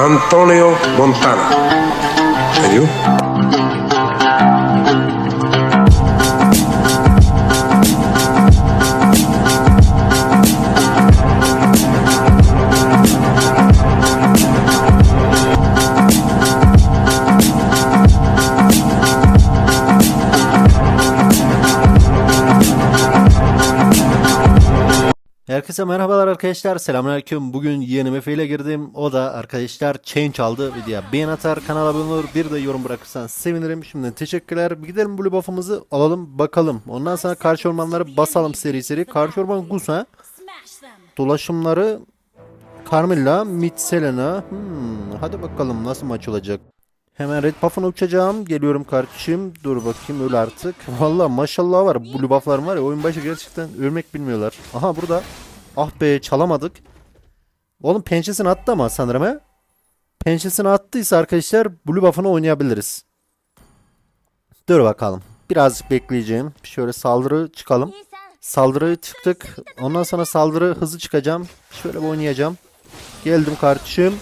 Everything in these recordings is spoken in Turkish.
Antonio Montana. And you? Herkese merhabalar arkadaşlar. Selamünaleyküm. Bugün yeni Efe ile girdim. O da arkadaşlar change aldı. Videoya beğen atar, kanala abone olur. Bir de yorum bırakırsan sevinirim. Şimdiden teşekkürler. Bir gidelim blue buff'ımızı alalım bakalım. Ondan sonra karşı ormanları basalım seri seri. Karşı orman Gusa. Dolaşımları Carmilla, Mid Selena. Hmm, hadi bakalım nasıl maç olacak. Hemen red buff'ını uçacağım. Geliyorum kardeşim. Dur bakayım öl artık. Valla maşallah var. Blue buff'larım var ya oyun başı gerçekten ölmek bilmiyorlar. Aha burada. Ah be çalamadık. Oğlum pençesini attı ama sanırım he. Pençesini attıysa arkadaşlar blue buff'ını oynayabiliriz. Dur bakalım. Birazcık bekleyeceğim. Şöyle saldırı çıkalım. Saldırı çıktık. Ondan sonra saldırı hızı çıkacağım. Şöyle oynayacağım. Geldim kardeşim.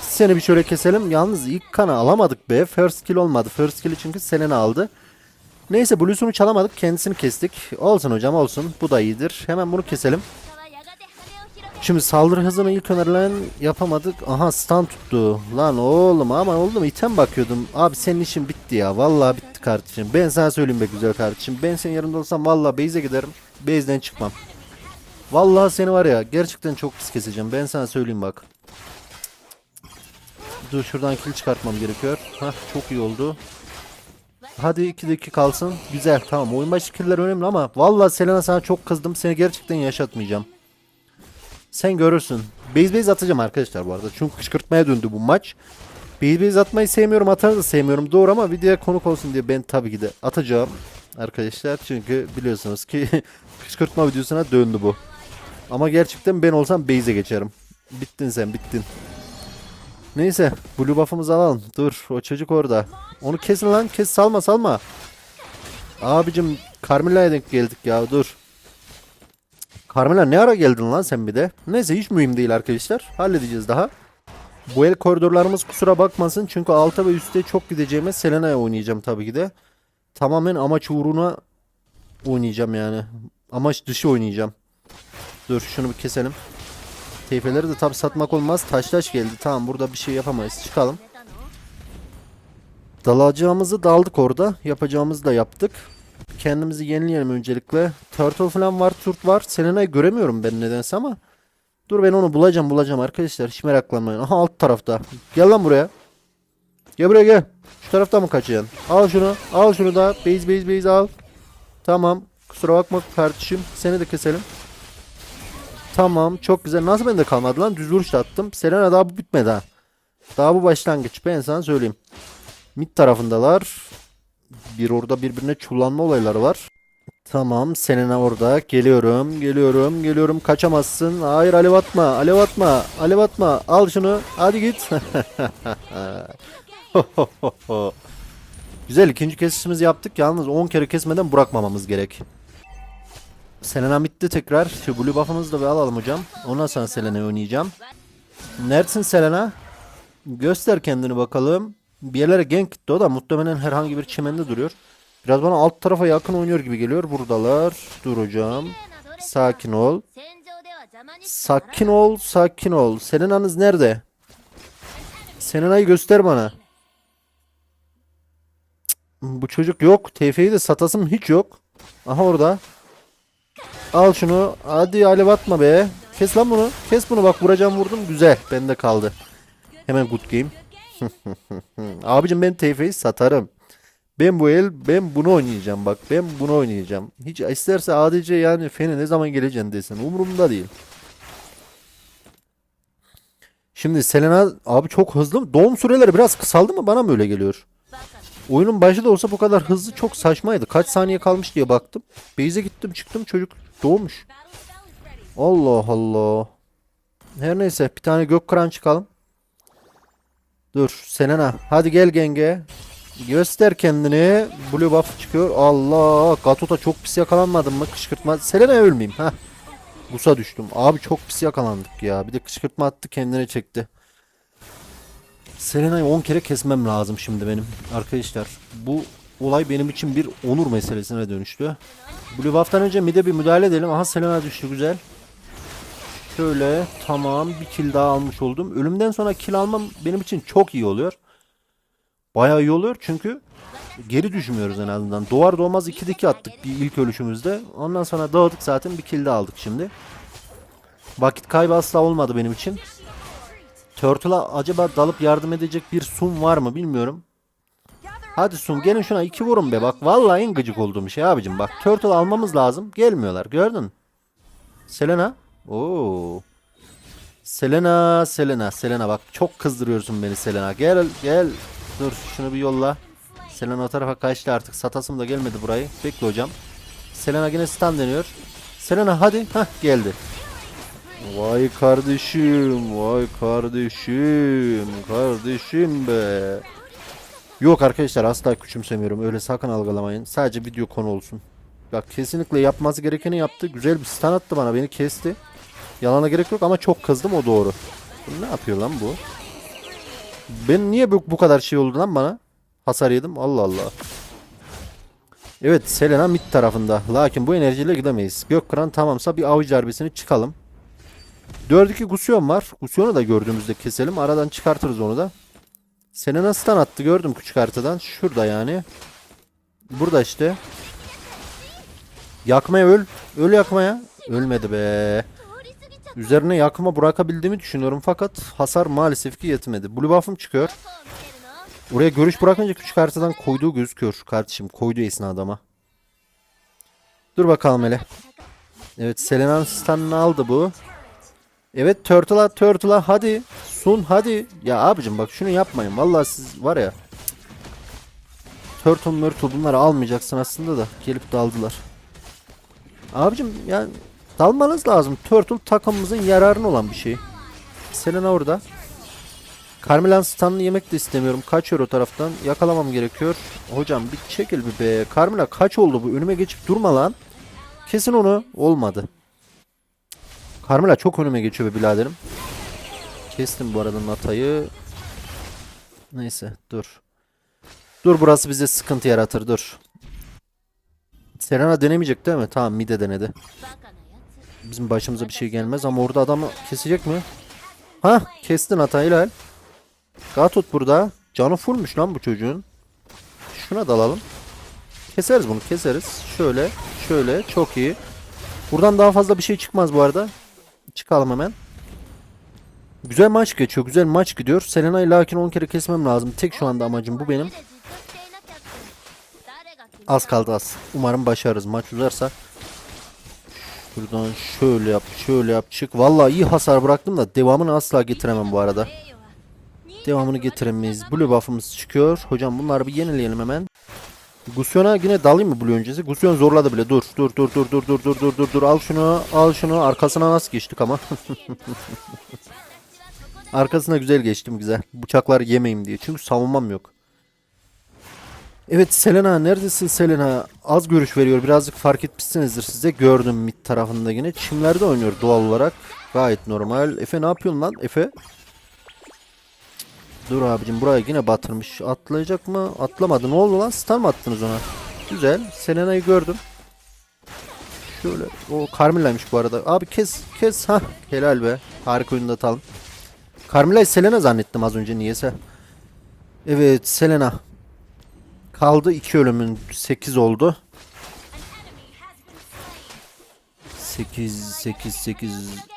Seni bir şöyle keselim. Yalnız ilk kanı alamadık be. First kill olmadı. First kill'i çünkü Selena aldı. Neyse Blue'sunu çalamadık. Kendisini kestik. Olsun hocam olsun. Bu da iyidir. Hemen bunu keselim. Şimdi saldırı hızını ilk önerilen yapamadık. Aha stun tuttu. Lan oğlum ama oldu mu? İtem bakıyordum. Abi senin işin bitti ya. Vallahi bitti kardeşim. Ben sana söyleyeyim be güzel kardeşim. Ben senin yanında olsam vallahi base'e giderim. Base'den çıkmam. Vallahi seni var ya gerçekten çok pis keseceğim. Ben sana söyleyeyim bak. Dur şuradan kill çıkartmam gerekiyor. Hah çok iyi oldu. Hadi 2 dakika kalsın. Güzel tamam. Oyun başı killer önemli ama vallahi Selena sana çok kızdım. Seni gerçekten yaşatmayacağım. Sen görürsün. Base base atacağım arkadaşlar bu arada. Çünkü kışkırtmaya döndü bu maç. Base base atmayı sevmiyorum, atarı da sevmiyorum. Doğru ama videoya konuk olsun diye ben tabii ki de atacağım arkadaşlar. Çünkü biliyorsunuz ki kışkırtma videosuna döndü bu. Ama gerçekten ben olsam base'e geçerim. Bittin sen, bittin. Neyse, blue buff'ımızı alalım. Dur, o çocuk orada. Onu kesin lan, kes salma salma. Abicim, Carmilla'ya denk geldik ya, dur. Carmela ne ara geldin lan sen bir de? Neyse hiç mühim değil arkadaşlar. Halledeceğiz daha. Bu el koridorlarımız kusura bakmasın. Çünkü alta ve üstte çok gideceğime Selena'ya oynayacağım tabii ki de. Tamamen amaç uğruna oynayacağım yani. Amaç dışı oynayacağım. Dur şunu bir keselim. Teyfeleri de tabi satmak olmaz. Taş taş geldi. Tamam burada bir şey yapamayız. Çıkalım. Dalacağımızı daldık orada. Yapacağımızı da yaptık. Kendimizi yenileyelim öncelikle. Turtle falan var, Turt var. Selena'yı göremiyorum ben nedense ama. Dur ben onu bulacağım bulacağım arkadaşlar. Hiç meraklanmayın. Aha alt tarafta. Gel lan buraya. Gel buraya gel. Şu tarafta mı kaçacaksın? Al şunu. Al şunu da. Base base base al. Tamam. Kusura bakma kardeşim. Seni de keselim. Tamam. Çok güzel. Nasıl bende kalmadı lan? Düz vuruş attım. Selena daha bu bitmedi ha. Daha bu başlangıç. Ben sana söyleyeyim. Mid tarafındalar. Bir orada birbirine çullanma olayları var. Tamam Selena orada. Geliyorum, geliyorum, geliyorum. Kaçamazsın. Hayır alev atma, alev atma, alev atma. Al şunu. Hadi git. Güzel ikinci kesişimizi yaptık. Yalnız 10 kere kesmeden bırakmamamız gerek. Selena bitti tekrar. Şu blue buff'ımızı da bir alalım hocam. Ondan sonra Selena'yı oynayacağım. Neredesin Selena? Göster kendini bakalım. Bir yerlere gank gitti o da muhtemelen herhangi bir çimende duruyor. Biraz bana alt tarafa yakın oynuyor gibi geliyor. Buradalar. Dur hocam. Sakin ol. Sakin ol, sakin ol. Selena'nız nerede? Selena'yı göster bana. Cık, bu çocuk yok. TF'yi de satasım hiç yok. Aha orada. Al şunu. Hadi alev atma be. Kes lan bunu. Kes bunu bak vuracağım vurdum. Güzel. Bende kaldı. Hemen good game. Abicim ben TF'yi satarım. Ben bu el ben bunu oynayacağım bak. Ben bunu oynayacağım. Hiç isterse ADC yani Feni ne zaman geleceksin desin. Umurumda değil. Şimdi Selena abi çok hızlı. Doğum süreleri biraz kısaldı mı? Bana mı öyle geliyor? Oyunun başı da olsa bu kadar hızlı çok saçmaydı. Kaç saniye kalmış diye baktım. Base'e gittim çıktım çocuk doğmuş. Allah Allah. Her neyse bir tane gök kıran çıkalım. Dur Selena hadi gel genge. Göster kendini. Blue buff çıkıyor. Allah. Gatota çok pis yakalanmadın mı? Kışkırtma. Selena ölmeyeyim. ha. Gusa düştüm. Abi çok pis yakalandık ya. Bir de kışkırtma attı kendine çekti. Selena'yı 10 kere kesmem lazım şimdi benim. Arkadaşlar bu olay benim için bir onur meselesine dönüştü. Blue Buff'tan önce mid'e bir müdahale edelim. Aha Selena düştü güzel. Şöyle tamam bir kill daha almış oldum. Ölümden sonra kill almam benim için çok iyi oluyor. Bayağı iyi oluyor çünkü geri düşmüyoruz en azından. Doğar doğmaz 2'de 2 attık bir ilk ölüşümüzde. Ondan sonra dağıtık zaten bir kill daha aldık şimdi. Vakit kaybı asla olmadı benim için. Turtle'a acaba dalıp yardım edecek bir Sun var mı bilmiyorum. Hadi Sun gelin şuna iki vurun be bak. Vallahi en gıcık olduğum şey abicim. Bak Turtle almamız lazım. Gelmiyorlar gördün. Selena. Oo. Selena, Selena, Selena bak çok kızdırıyorsun beni Selena. Gel gel. Dur şunu bir yolla. Selena o tarafa kaçtı artık. Satasım da gelmedi burayı. Bekle hocam. Selena yine stun deniyor. Selena hadi. Hah geldi. Vay kardeşim, vay kardeşim, kardeşim be. Yok arkadaşlar asla küçümsemiyorum. Öyle sakın algılamayın. Sadece video konu olsun. Bak kesinlikle yapması gerekeni yaptı. Güzel bir stun attı bana. Beni kesti. Yalana gerek yok ama çok kızdım o doğru. Ne yapıyor lan bu? Ben niye bu, bu kadar şey oldu lan bana? Hasar yedim. Allah Allah. Evet Selena mid tarafında. Lakin bu enerjiyle gidemeyiz. Gökkıran tamamsa bir avcı darbesini çıkalım. 4-2 Gusion var. Gusion'u da gördüğümüzde keselim. Aradan çıkartırız onu da. Seni nasıl stun attı gördüm küçük haritadan. Şurada yani. Burada işte. Yakmaya öl. Öl yakmaya. Ölmedi be. Üzerine yakma bırakabildiğimi düşünüyorum fakat hasar maalesef ki yetmedi. Blue buff'ım çıkıyor. Oraya görüş bırakınca küçük haritadan koyduğu gözüküyor kardeşim. Koyduğu esnadama. Dur bakalım hele. Evet Selena'nın stun'ını aldı bu. Evet Turtle'a Turtle'a hadi. Sun hadi. Ya abicim bak şunu yapmayın. Vallahi siz var ya. Turtle Myrtle bunları almayacaksın aslında da. Gelip daldılar. Abicim yani dalmanız lazım. Turtle takımımızın yararına olan bir şey. Selena orada. Carmelan stun'ını yemek de istemiyorum. Kaçıyor o taraftan. Yakalamam gerekiyor. Hocam bir çekil bir be. Carmela kaç oldu bu? Önüme geçip durma lan. Kesin onu. Olmadı. Carmela çok önüme geçiyor be biraderim. Kestim bu arada Nata'yı. Neyse dur. Dur burası bize sıkıntı yaratır dur. Serena denemeyecek değil mi? Tamam mide denedi. Bizim başımıza bir şey gelmez ama orada adamı kesecek mi? Ha kestin hata helal. Gatot burada. Canı fullmuş lan bu çocuğun. Şuna dalalım. Keseriz bunu keseriz. Şöyle şöyle çok iyi. Buradan daha fazla bir şey çıkmaz bu arada. Çıkalım hemen. Güzel maç geçiyor. Güzel maç gidiyor. Selena'yı lakin 10 kere kesmem lazım. Tek şu anda amacım bu benim. Az kaldı az. Umarım başarırız. Maç uzarsa. Buradan şöyle yap. Şöyle yap. Çık. Vallahi iyi hasar bıraktım da devamını asla getiremem bu arada. Devamını getiremeyiz. Blue buff'ımız çıkıyor. Hocam bunları bir yenileyelim hemen. Gusion'a yine dalayım mı Blue öncesi? Gusion zorladı bile. Dur, dur, dur, dur, dur, dur, dur, dur, dur, dur. Al şunu, al şunu. Arkasına nasıl geçtik ama? Arkasına güzel geçtim güzel. Bıçaklar yemeyeyim diye. Çünkü savunmam yok. Evet Selena neredesin Selena? Az görüş veriyor. Birazcık fark etmişsinizdir size. Gördüm mid tarafında yine. Çimlerde oynuyor doğal olarak. Gayet normal. Efe ne yapıyorsun lan Efe? Dur abicim buraya yine batırmış. Atlayacak mı? Atlamadı. Ne oldu lan? Stun mı attınız ona? Güzel. Selena'yı gördüm. Şöyle. O Carmela'ymış bu arada. Abi kes kes. ha helal be. Harika oyunda atalım. Carmela'yı Selena zannettim az önce niyeyse. Evet Selena. Kaldı iki ölümün 8 oldu. 8 8 8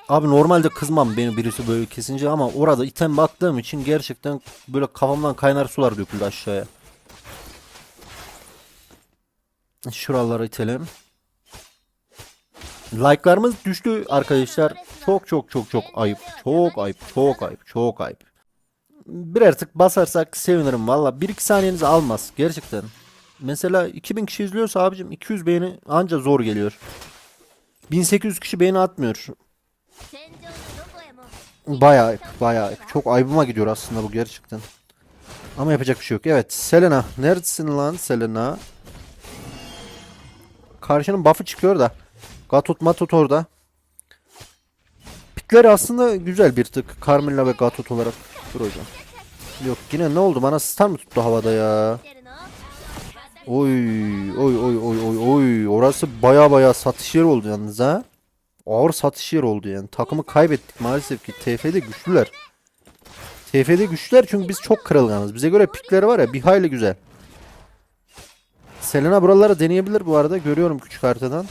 Abi normalde kızmam beni birisi böyle kesince ama orada item baktığım için gerçekten böyle kafamdan kaynar sular döküldü aşağıya. Şuraları itelim. Like'larımız düştü arkadaşlar. Çok çok çok çok ayıp. Çok ayıp. Çok ayıp. Çok ayıp. Birer tık basarsak sevinirim valla. 1-2 saniyenizi almaz. Gerçekten. Mesela 2000 kişi izliyorsa abicim 200 beğeni anca zor geliyor. 1800 kişi beğeni atmıyor. Bayağı ayıp, bayağı ayıp. Çok ayıbıma gidiyor aslında bu gerçekten. Ama yapacak bir şey yok. Evet, Selena. Neredesin lan Selena? Karşının buff'ı çıkıyor da. Gatot matot orada. Pikler aslında güzel bir tık. Carmilla ve Gatot olarak. Dur hocam. Yok yine ne oldu? Bana star mı tuttu havada ya? Oy oy oy oy oy oy. Orası baya baya satış yeri oldu yalnız ha. Ağır satış yeri oldu yani. Takımı kaybettik maalesef ki. TF'de güçlüler. TF'de güçlüler çünkü biz çok kırılganız. Bize göre pikleri var ya bir hayli güzel. Selena buralara deneyebilir bu arada. Görüyorum küçük haritadan.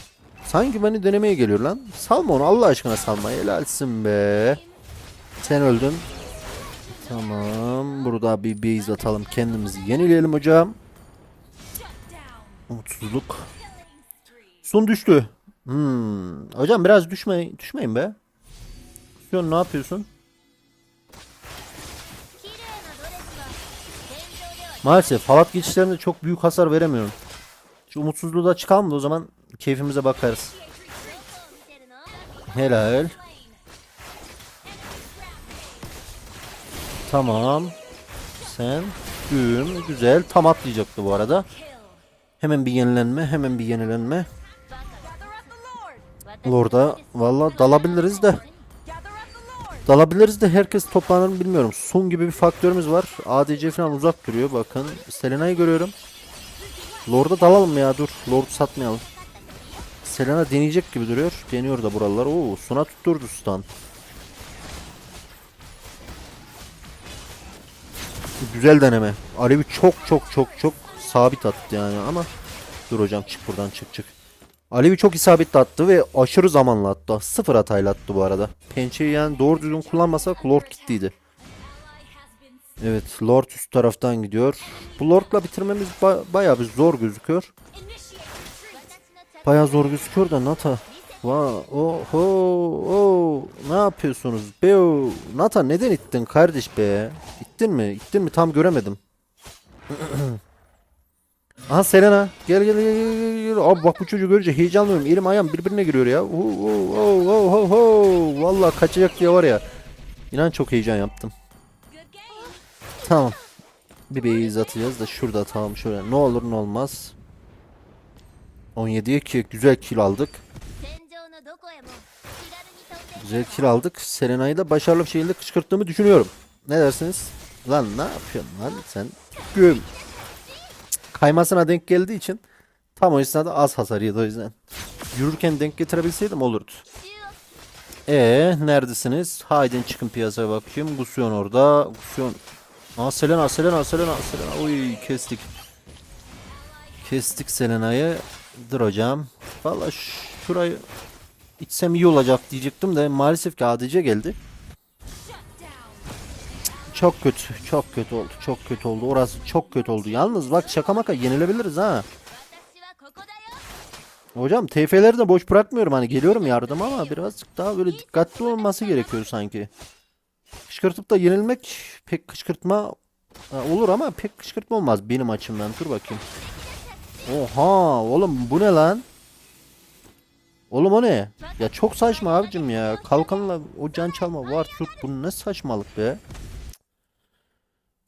Sanki beni denemeye geliyor lan. Salma onu Allah aşkına salma. Helalsin be. Sen öldün. Tamam. Burada bir base atalım. Kendimizi yenileyelim hocam. Mutsuzluk. Son düştü. Hmm. Hocam biraz düşme, düşmeyin be. Son ne yapıyorsun? Maalesef halat geçişlerinde çok büyük hasar veremiyorum. Şu umutsuzluğu da çıkalım da o zaman keyfimize bakarız. Helal. Tamam. Sen güm. Güzel. Tam atlayacaktı bu arada. Hemen bir yenilenme, hemen bir yenilenme. Lord'a valla dalabiliriz de. Dalabiliriz de herkes toplanır mı bilmiyorum. Sun gibi bir faktörümüz var. ADC falan uzak duruyor bakın. Selena'yı görüyorum. Lord'a dalalım ya dur. Lord'u satmayalım. Selena deneyecek gibi duruyor. Deniyor da buralar. Oo, Sun'a tutturdu stun. Güzel deneme. Alevi çok çok çok çok sabit attı yani ama dur hocam çık buradan çık çık. Alevi çok isabetli attı ve aşırı zamanla attı. Sıfır hatayla attı bu arada. Pençeyi yani doğru düzgün kullanmasak Lord gittiydi. Evet Lord üst taraftan gidiyor. Bu Lord'la bitirmemiz ba bayağı bir zor gözüküyor. Bayağı zor gözüküyor da Nata. Wow, oho, oh, ne yapıyorsunuz? Beo, Nata neden ittin kardeş be? İttin mi? İttin mi? Tam göremedim. Aha Selena. Gel gel gel gel. gel. Abi bak bu çocuğu görünce heyecanlanıyorum. Elim ayağım birbirine giriyor ya. Oo, oo, oo, oo, oo. Vallahi kaçacak diye var ya. İnan çok heyecan yaptım. Tamam. Bir base atacağız da şurada tamam şöyle. Ne olur ne olmaz. 17'ye ki güzel kill aldık. Güzel kill aldık. Serena'yı da başarılı bir şekilde kışkırttığımı düşünüyorum. Ne dersiniz? Lan ne yapıyorsun lan sen? Güm. Kaymasına denk geldiği için tam o esnada az hasar yedi o yüzden. Yürürken denk getirebilseydim olurdu. 中を Ee neredesiniz? Haydi çıkın piyasaya bakayım. Gusyon orada. Gusyon. Aa Selena, Selena, Selena, Selena. Uy kestik. Kestik Selena'yı. Dur hocam. Valla şurayı içsem iyi olacak diyecektim de maalesef ki ADC geldi. Çok kötü. Çok kötü oldu. Çok kötü oldu. Orası çok kötü oldu. Yalnız bak şaka maka yenilebiliriz ha. Hocam TF'leri de boş bırakmıyorum. Hani geliyorum yardım ama birazcık daha böyle dikkatli olması gerekiyor sanki. Kışkırtıp da yenilmek pek kışkırtma olur ama pek kışkırtma olmaz benim açımdan. Dur bakayım. Oha oğlum bu ne lan? Oğlum o ne? Ya çok saçma abicim ya. Kalkanla o can çalma var. Şu bu ne saçmalık be.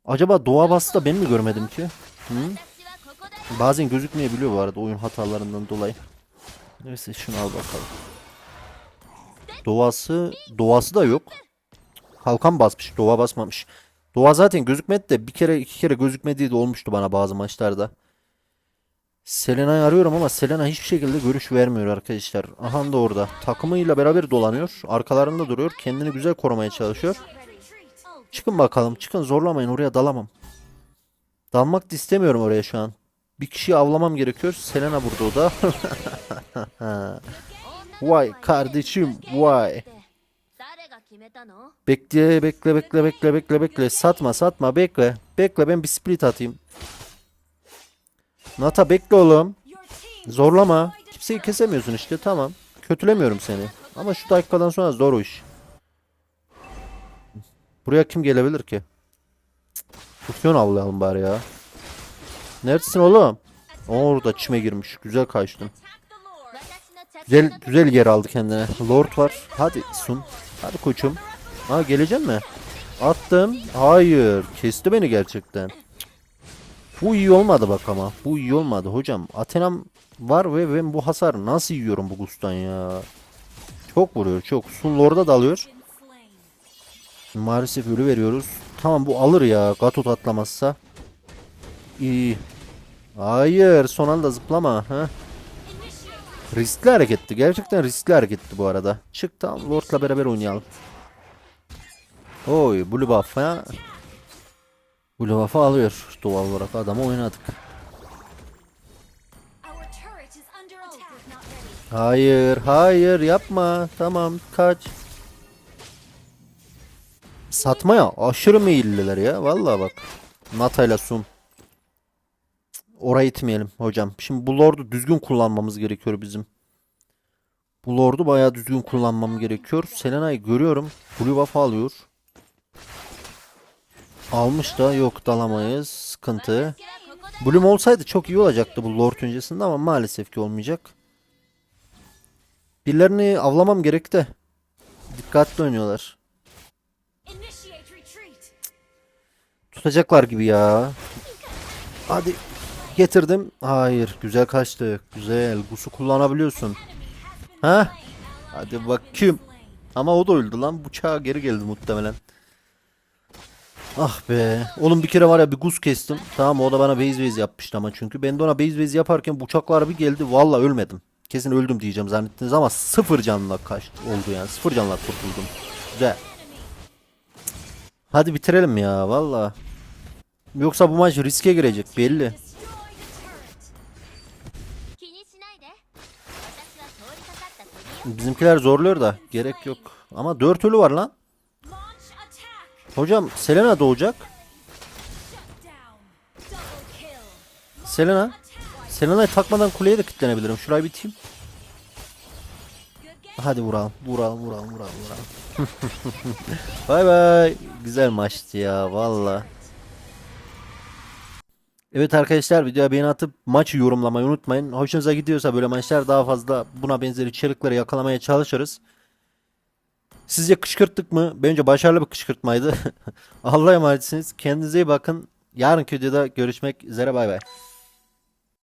Acaba doğa bastı da ben mi görmedim ki? Hı? Bazen gözükmeyebiliyor bu arada oyun hatalarından dolayı. Neyse şunu al bakalım. Doğası, doğası da yok. Kalkan basmış, doğa basmamış. Doğa zaten gözükmedi de bir kere iki kere gözükmediği de olmuştu bana bazı maçlarda. Selena'yı arıyorum ama Selena hiçbir şekilde görüş vermiyor arkadaşlar. Ahan da orada. Takımıyla beraber dolanıyor. Arkalarında duruyor. Kendini güzel korumaya çalışıyor. Çıkın bakalım. Çıkın zorlamayın. Oraya dalamam. Dalmak da istemiyorum oraya şu an. Bir kişiyi avlamam gerekiyor. Selena burada o da. vay kardeşim vay. Bekle bekle bekle bekle bekle bekle. Satma satma bekle. Bekle ben bir split atayım. Nata bekle oğlum. Zorlama. Kimseyi kesemiyorsun işte tamam. Kötülemiyorum seni. Ama şu dakikadan sonra zor o iş. Buraya kim gelebilir ki? Fusyon avlayalım bari ya. Neredesin oğlum? Orada çime girmiş. Güzel kaçtım. Güzel güzel yer aldı kendine. Lord var. Hadi sun. Hadi koçum. Ha gelecek mi? Attım. Hayır. Kesti beni gerçekten. Bu iyi olmadı bak ama. Bu iyi olmadı hocam. Athena'm var ve ben bu hasar nasıl yiyorum bu Gustan ya. Çok vuruyor çok. Sun Lord'a dalıyor. Maalesef ölü veriyoruz. Tamam bu alır ya. Gatot atlamazsa. İyi. Hayır son anda zıplama. Ha? Riskli hareketti. Gerçekten riskli hareketti bu arada. Çık tamam Lord'la beraber oynayalım. Oy Blue Buff ha. Blue Buff'ı alıyor. Doğal olarak adamı oynadık. Hayır hayır yapma. Tamam kaç. Satmaya aşırı meyilliler ya. Vallahi bak. Nata'yla Sun. Orayı itmeyelim hocam. Şimdi bu Lord'u düzgün kullanmamız gerekiyor bizim. Bu Lord'u bayağı düzgün kullanmam gerekiyor. Selena'yı görüyorum. Blue buff alıyor. Almış da yok dalamayız. Sıkıntı. Bloom olsaydı çok iyi olacaktı bu Lord öncesinde ama maalesef ki olmayacak. Birilerini avlamam gerek de. Dikkatli oynuyorlar. Tutacaklar gibi ya. Hadi getirdim. Hayır güzel kaçtı. Güzel. Gus'u kullanabiliyorsun. Ha? Hadi bakayım. Ama o da öldü lan. Bıçağa geri geldi muhtemelen. Ah be. Oğlum bir kere var ya bir Gus kestim. Tamam o da bana base base yapmıştı ama çünkü. Ben de ona base base yaparken bıçaklar bir geldi. Valla ölmedim. Kesin öldüm diyeceğim zannettiniz ama sıfır canla kaç oldu yani. Sıfır canla kurtuldum. Güzel. Hadi bitirelim ya valla. Yoksa bu maç riske girecek belli. Bizimkiler zorluyor da gerek yok. Ama 4 ölü var lan. Hocam Selena doğacak. Selena. Selena'yı takmadan kuleye de kilitlenebilirim. Şurayı biteyim. Hadi vuralım. Vuralım vuralım vuralım vuralım bay bay. Güzel maçtı ya valla. Evet arkadaşlar videoya beğeni atıp maçı yorumlamayı unutmayın. Hoşunuza gidiyorsa böyle maçlar daha fazla buna benzer içerikleri yakalamaya çalışırız. Sizce kışkırttık mı? Bence başarılı bir kışkırtmaydı. Allah'a emanetsiniz. Kendinize iyi bakın. Yarınki videoda görüşmek üzere bay bay.